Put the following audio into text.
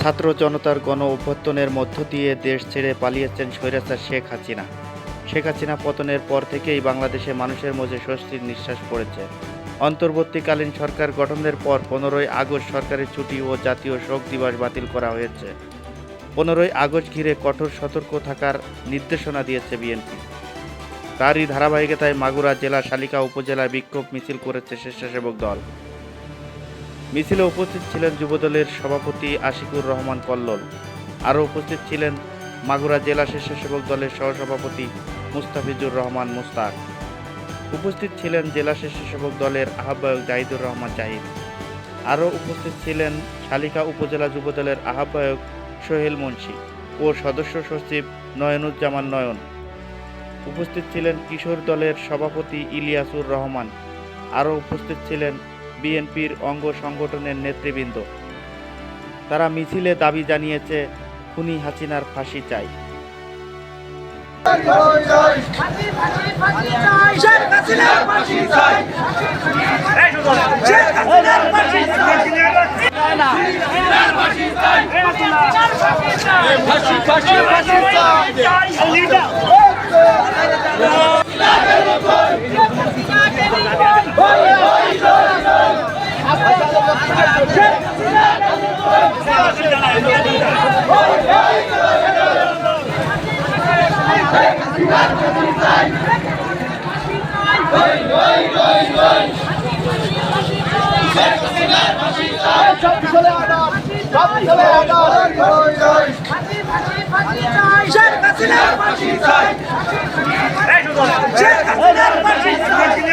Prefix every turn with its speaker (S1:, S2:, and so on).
S1: ছাত্র জনতার গণ অভ্যর্থনের মধ্য দিয়ে দেশ ছেড়ে পালিয়েছেন স্বৈরাচার শেখ হাসিনা। শেখ হাসিনা পতনের পর থেকেই বাংলাদেশে মানুষের মধ্যে স্বস্তির নিঃশ্বাস পড়েছে। অন্তর্বর্তীকালীন সরকার গঠনের পর পনেরোই আগস্ট সরকারের ছুটি ও জাতীয় শোক দিবস বাতিল করা হয়েছে। পনেরোই আগস্ট ঘিরে কঠোর সতর্ক থাকার নির্দেশনা দিয়েছে বিএনপি। তারই ধারাবাহিকতায় মাগুরা জেলা শালিকা উপজেলায় বিক্ষোভ মিছিল করেছে স্বেচ্ছাসেবক দল। মিছিলে উপস্থিত ছিলেন যুবদলের সভাপতি আশিকুর রহমান কল্লোল। আরও উপস্থিত ছিলেন মাগুরা জেলা স্বেচ্ছাসেবক দলের সহসভাপতি মুস্তাফিজুর রহমান মুস্তাক। উপস্থিত ছিলেন জেলা স্বেচ্ছাসেবক দলের আহ্বায়ক জাহিদুর রহমান জাহিদ। আরও উপস্থিত ছিলেন শালিকা উপজেলা যুবদলের আহ্বায়ক সোহেল মুন্সি ও সদস্য সচিব নয়নুজ্জামান নয়ন। উপস্থিত ছিলেন কিশোর দলের সভাপতি ইলিয়াসুর রহমান আরও উপস্থিত ছিলেন বিএনপির অঙ্গ সংগঠনের নেতৃবৃন্দ তারা মিছিলে দাবি জানিয়েছে খুনি হাসিনার ফাঁসি চাই
S2: ফাঁসি চাই শেখ হাসিনার ফাঁসি চাই শেখ হাসিনার ফাঁসি চাই